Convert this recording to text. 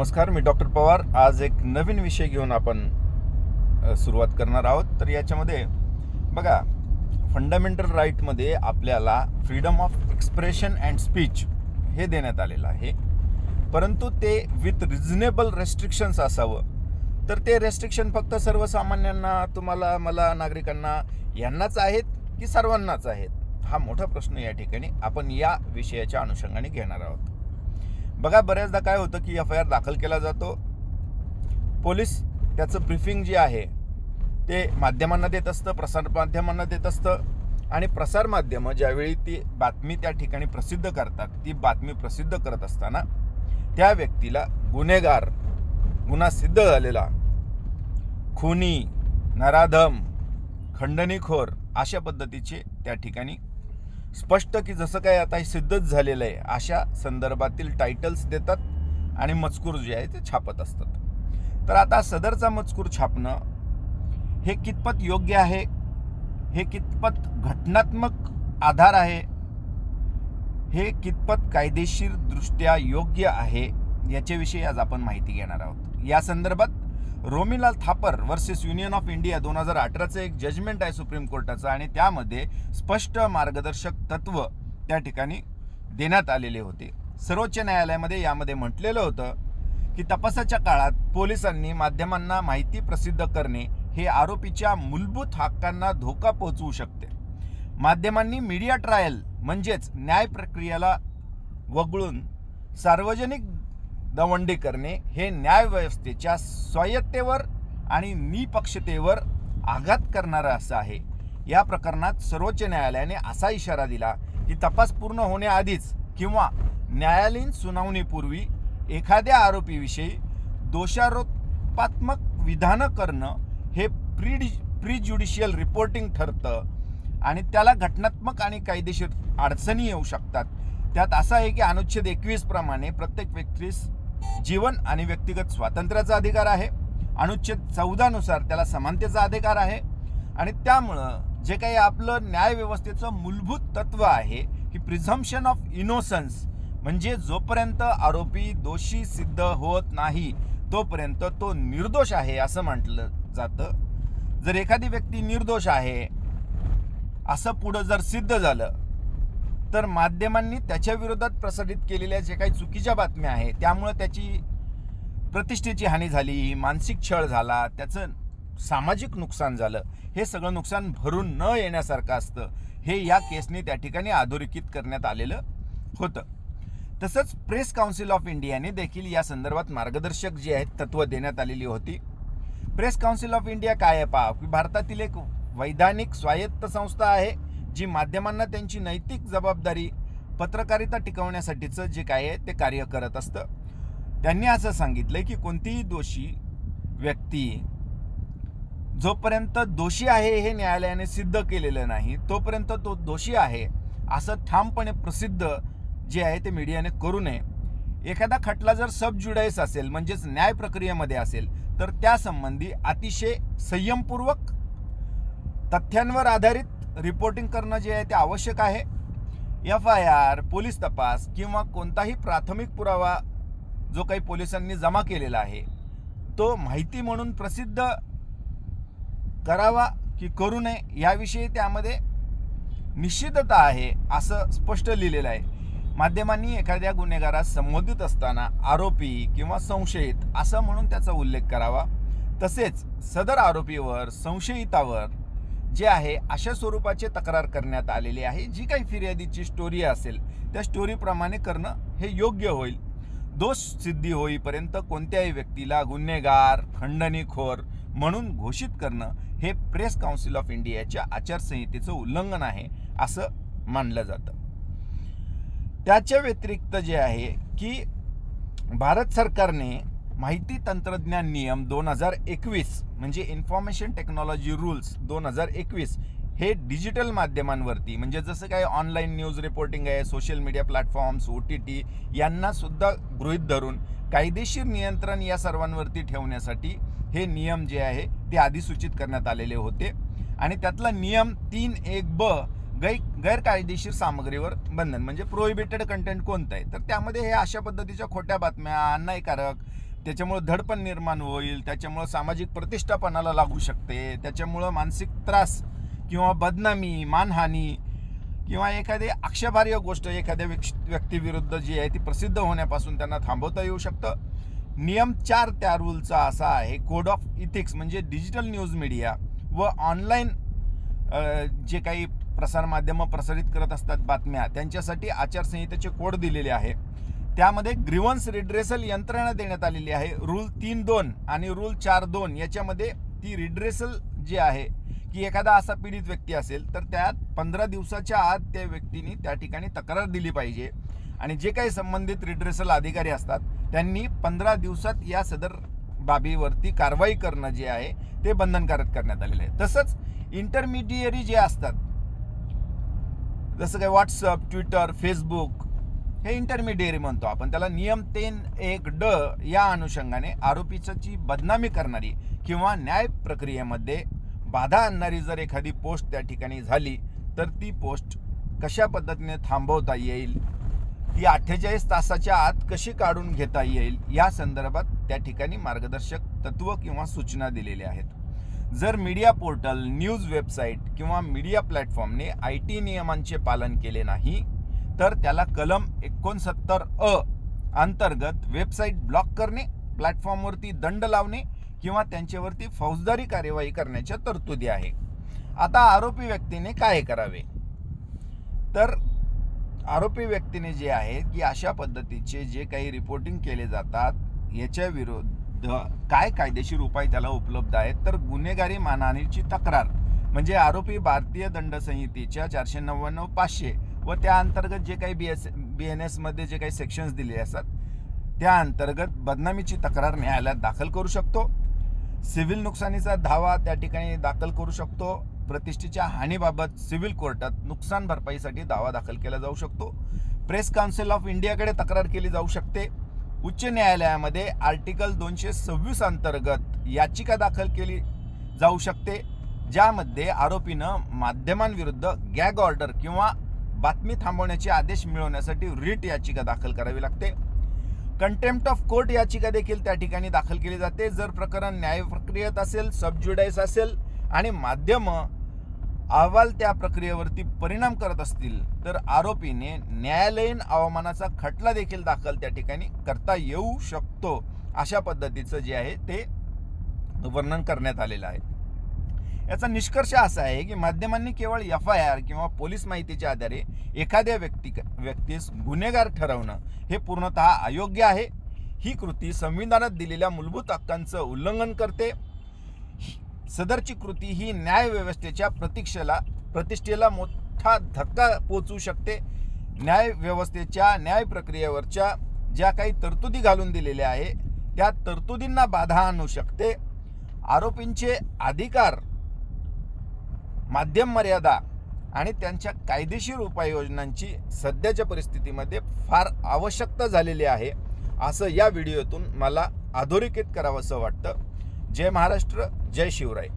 नमस्कार मी डॉक्टर पवार. आज एक नवीन विषय घेऊन आपण सुरुवात करणार आहोत. तर याच्यामध्ये बघा फंडामेंटल राईटमध्ये आपल्याला freedom of expression and speech हे देण्यात आलेलं आहे. परंतु ते विथ रिझनेबल रेस्ट्रिक्शन्स असावं. तर ते रेस्ट्रिक्शन फक्त सर्वसामान्यांना तुम्हाला मला नागरिकांना यांनाच आहेत की सर्वांनाच आहेत? हा मोठा प्रश्न या ठिकाणी आपण या विषयाच्या अनुषंगाने घेणार आहोत. बघा बऱ्याचदा काय होतं की एफ आय आर दाखल केला जातो. पोलीस त्याचं ब्रीफिंग जे आहे ते माध्यमांना देत असतं प्रसारमाध्यमांना देत असतं. आणि प्रसार माध्यमं ज्यावेळी ती बातमी त्या ठिकाणी प्रसिद्ध करतात ती बातमी प्रसिद्ध करत असताना त्या व्यक्तीला गुन्हेगार गुन्हा सिद्ध झालेला खुनी नराधम खंडणीखोर अशा पद्धतीचे त्या ठिकाणी स्पष्ट की जसं काय आता हे सिद्धच झालेलं आहे अशा संदर्भातील टायटल्स देतात आणि मजकूर जे आहे ते छापत असतात. तर आता सदरचा मजकूर छापणं हे कितपत योग्य आहे? हे कितपत घटनात्मक आधार आहे? हे कितपत कायदेशीरदृष्ट्या योग्य आहे? याच्याविषयी आज आपण माहिती घेणार आहोत. या संदर्भात Romila Thapar versus Union of India दोन हजार अठराचं एक जजमेंट आहे सुप्रीम कोर्टाचं आणि त्यामध्ये स्पष्ट मार्गदर्शक तत्व त्या ठिकाणी देण्यात आलेले होते. सर्वोच्च न्यायालयामध्ये यामध्ये म्हटलेलं होतं की तपासाच्या काळात पोलिसांनी माध्यमांना माहिती प्रसिद्ध करणे हे आरोपीच्या मूलभूत हक्कांना धोका पोहोचवू शकते. माध्यमांनी मीडिया ट्रायल म्हणजेच न्याय प्रक्रियेला वगळून सार्वजनिक दवंडी करणे हे न्यायव्यवस्थेच्या स्वायत्तेवर आणि निपक्षतेवर आघात करणारं असं आहे. या प्रकरणात सर्वोच्च न्यायालयाने असा इशारा दिला की तपास पूर्ण होण्याआधीच किंवा न्यायालयीन सुनावणीपूर्वी एखाद्या आरोपीविषयी दोषारोपात्मक विधानं करणं हे प्री प्रीज्युडिशियल रिपोर्टिंग ठरतं आणि त्याला घटनात्मक आणि कायदेशीर अडचणी येऊ शकतात. त्यात असं आहे की अनुच्छेद एकवीस प्रमाणे प्रत्येक व्यक्तीस जीवन आणि व्यक्तिगत स्वातंत्र्याचा अधिकार आहे. अनुच्छेद चौदानुसार त्याला समानतेचा अधिकार आहे. आणि त्यामुळं जे काही आपलं न्यायव्यवस्थेचं मूलभूत तत्व आहे की प्रिझम्पशन ऑफ इनोसन्स म्हणजे जोपर्यंत आरोपी दोषी सिद्ध होत नाही तोपर्यंत तो निर्दोष आहे असं म्हटलं जातं. जर एखादी व्यक्ती निर्दोष आहे असं पुढं जर सिद्ध झालं तर माध्यमांनी त्याच्या विरोधात प्रसारित केलेल्या जे काही चुकीच्या बातम्या आहेत त्यामुळं त्याची प्रतिष्ठेची हानी झाली मानसिक छळ झाला त्याचं सामाजिक नुकसान झालं हे सगळं नुकसान भरून न येण्यासारखं असतं हे या केसने त्या ठिकाणी अधोरेखित करण्यात आलेलं होतं. तसंच प्रेस काउन्सिल ऑफ इंडियाने देखील या संदर्भात मार्गदर्शक जे आहेत तत्त्व देण्यात आलेली होती. प्रेस काउन्सिल ऑफ इंडिया काय आहे पहा की भारतातील एक वैधानिक स्वायत्त संस्था आहे जी माध्यमांना त्यांची नैतिक जबाबदारी पत्रकारिता टिकवण्यासाठीचं जे काय आहे ते कार्य करत असतं. त्यांनी असं सांगितलं की कोणतीही दोषी व्यक्ती जोपर्यंत दोषी आहे हे न्यायालयाने सिद्ध केलेलं नाही तोपर्यंत तो दोषी आहे असं ठामपणे प्रसिद्ध जे आहे ते मीडियाने करू नये. एखादा खटला जर सब जुडाईस असेल म्हणजेच न्याय प्रक्रियेमध्ये असेल तर त्यासंबंधी अतिशय संयमपूर्वक तथ्यांवर आधारित रिपोर्टिंग करणं जे आहे ते आवश्यक आहे. एफ आय आर पोलीस तपास किंवा कोणताही प्राथमिक पुरावा जो काही पोलिसांनी जमा केलेला आहे तो माहिती म्हणून प्रसिद्ध करावा की करू नये याविषयी त्यामध्ये निश्चितता आहे असं स्पष्ट लिहिलेलं आहे. माध्यमांनी एखाद्या गुन्हेगारास संबोधित असताना आरोपी किंवा संशयित असं म्हणून त्याचा उल्लेख करावा. तसेच सदर आरोपीवर संशयितावर जे आहे अशा स्वरूपाचे तक्रार करण्यात आलेली आहे जी काही फिर्यादीची स्टोरी असेल त्या स्टोरीप्रमाणे करणं हे योग्य होईल. दोष सिद्धी होईपर्यंत कोणत्याही व्यक्तीला गुन्हेगार खंडणीखोर म्हणून घोषित करणं हे प्रेस काउन्सिल ऑफ इंडियाच्या आचारसंहितेचं उल्लंघन आहे असं मानलं जातं. त्याच्या व्यतिरिक्त जे आहे की भारत सरकारने माहिती तंत्रज्ञान नियम दोन हजार एकवीस म्हणजे इन्फॉर्मेशन टेक्नॉलॉजी रूल्स दोन हजार एकवीस हे डिजिटल माध्यमांवरती म्हणजे जसं काय ऑनलाईन न्यूज रिपोर्टिंग आहे social media platforms O T T यांनासुद्धा गृहित गृहीत धरून कायदेशीर नियंत्रण या सर्वांवरती ठेवण्यासाठी हे नियम जे आहे ते अधिसूचित करण्यात आलेले होते. आणि त्यातला नियम तीन एक ब गै गैरकायदेशीर सामग्रीवर बंधन म्हणजे प्रोहिबिटेड कंटेंट कोणतं आहे? तर त्यामध्ये हे अशा पद्धतीच्या खोट्या बातम्या अन्यायकारक त्याच्यामुळं धडपण निर्माण होईल त्याच्यामुळं सामाजिक प्रतिष्ठापनाला लागू शकते त्याच्यामुळं मानसिक त्रास किंवा बदनामी मानहानी किंवा एखादी आक्षेपार्ह गोष्ट एखाद्या व्यक्तीविरुद्ध जी आहे ती प्रसिद्ध होण्यापासून त्यांना थांबवता येऊ शकतं. नियम चार त्या रूलचा असा आहे कोड ऑफ इथिक्स म्हणजे डिजिटल न्यूज मीडिया व ऑनलाईन जे काही प्रसारमाध्यमं प्रसारित करत असतात बातम्या त्यांच्यासाठी आचारसंहितेचे कोड दिलेले आहे. त्यामध्ये ग्रीवन्स रिड्रेसल यंत्रणा देण्यात आलेली आहे. रूल तीन दोन आणि रूल चार दोन याच्यामध्ये ती रिड्रेसल जी आहे की एखादा असा पीडित व्यक्ती असेल तर त्यात पंधरा दिवसाच्या आत त्या व्यक्तीने त्या ठिकाणी तक्रार दिली पाहिजे. आणि जे काही संबंधित रिड्रेसल अधिकारी असतात त्यांनी पंधरा दिवसात या सदर बाबीवरती कारवाई करणं जे आहे ते बंधनकारक करण्यात आलेलं आहे. तसंच इंटरमिडियरी जे असतात जसं काय व्हॉट्सअप ट्विटर फेसबुक हे इंटरमिडियरी म्हणतो आपण. त्याला नियम तीन एक ड या अनुषंगाने आरोपीची बदनामी करणारी किंवा न्याय प्रक्रियेमध्ये बाधा आणणारी जर एखादी पोस्ट त्या ठिकाणी झाली तर ती पोस्ट कशा पद्धतीने थांबवता येईल? ती अठ्ठेचाळीस तासाच्या आत कशी काढून घेता येईल? या संदर्भात त्या ठिकाणी मार्गदर्शक तत्व किंवा सूचना दिलेल्या आहेत. जर मीडिया पोर्टल न्यूज वेबसाईट किंवा मीडिया प्लॅटफॉर्मने आय टी नियमांचे पालन केले नाही तर त्याला कलम एकोणसत्तर अ अंतर्गत वेबसाईट ब्लॉक करणे प्लॅटफॉर्मवरती दंड लावणे किंवा त्यांच्यावरती फौजदारी कार्यवाही करण्याच्या तरतुदी आहे. आता आरोपी व्यक्तीने काय करावे? तर आरोपी व्यक्तीने जे आहे की अशा पद्धतीचे जे काही रिपोर्टिंग केले जातात याच्या विरुद्ध काय कायदेशीर उपाय त्याला उपलब्ध आहेत तर गुन्हेगारी मानहानीची तक्रार. म्हणजे आरोपी भारतीय दंड संहितेच्या चारशे नव्याण्णव पाचशे व त्या अंतर्गत जे काही बी एस बी एन एसमध्ये जे काही सेक्शन्स दिले असतात त्या अंतर्गत बदनामीची तक्रार न्यायालयात दाखल करू शकतो. सिव्हिल नुकसानीचा दावा त्या ठिकाणी दाखल करू शकतो. प्रतिष्ठेच्या हानीबाबत सिव्हिल कोर्टात नुकसान भरपाईसाठी दावा दाखल केला जाऊ शकतो. प्रेस काउन्सिल ऑफ इंडियाकडे तक्रार केली जाऊ शकते. उच्च न्यायालयामध्ये आर्टिकल दोनशे सव्वीस अंतर्गत याचिका दाखल केली जाऊ शकते ज्यामध्ये आरोपीनं माध्यमांविरुद्ध गॅग ऑर्डर किंवा बातमी थांबवण्याचे आदेश मिळवण्यासाठी रिट याचिका दाखल करावी लागते. कंटेम्प्ट ऑफ कोर्ट याचिका देखील त्या ठिकाणी दाखल केली जाते. जर प्रकरण न्याय प्रक्रियेत असेल सबज्युडाईस असेल आणि माध्यम अहवाल त्या प्रक्रियेवरती परिणाम करत असतील तर आरोपीने न्यायालयीन अवमानाचा खटला देखील दाखल त्या ठिकाणी करता येऊ शकतो. अशा पद्धतीचं जे आहे ते वर्णन करण्यात आलेलं आहे. याचा निष्कर्ष असा आहे की माध्यमांनी केवळ एफ आय आर किंवा पोलीस माहितीच्या आधारे एखाद्या व्यक्ती व्यक्तीस गुन्हेगार ठरवणं हे पूर्णतः अयोग्य आहे. ही कृती संविधानात दिलेल्या मूलभूत हक्कांचं उल्लंघन करते. सदरची कृती ही न्यायव्यवस्थेच्या प्रतीक्षेला प्रतिष्ठेला मोठा धक्का पोचू शकते. न्याय व्यवस्थेच्या न्याय प्रक्रियेवरच्या ज्या काही तरतुदी घालून दिलेल्या आहे त्या तरतुदींना बाधा आणू शकते. आरोपींचे अधिकार माध्यम मर्यादा आणि त्यांच्या कायदेशीर उपाययोजनांची सध्याच्या परिस्थितीमध्ये फार आवश्यकता झालेली आहे असं या व्हिडिओतून मला अधोरेखित करावंसं वाटतं. जय महाराष्ट्र जय शिवराय.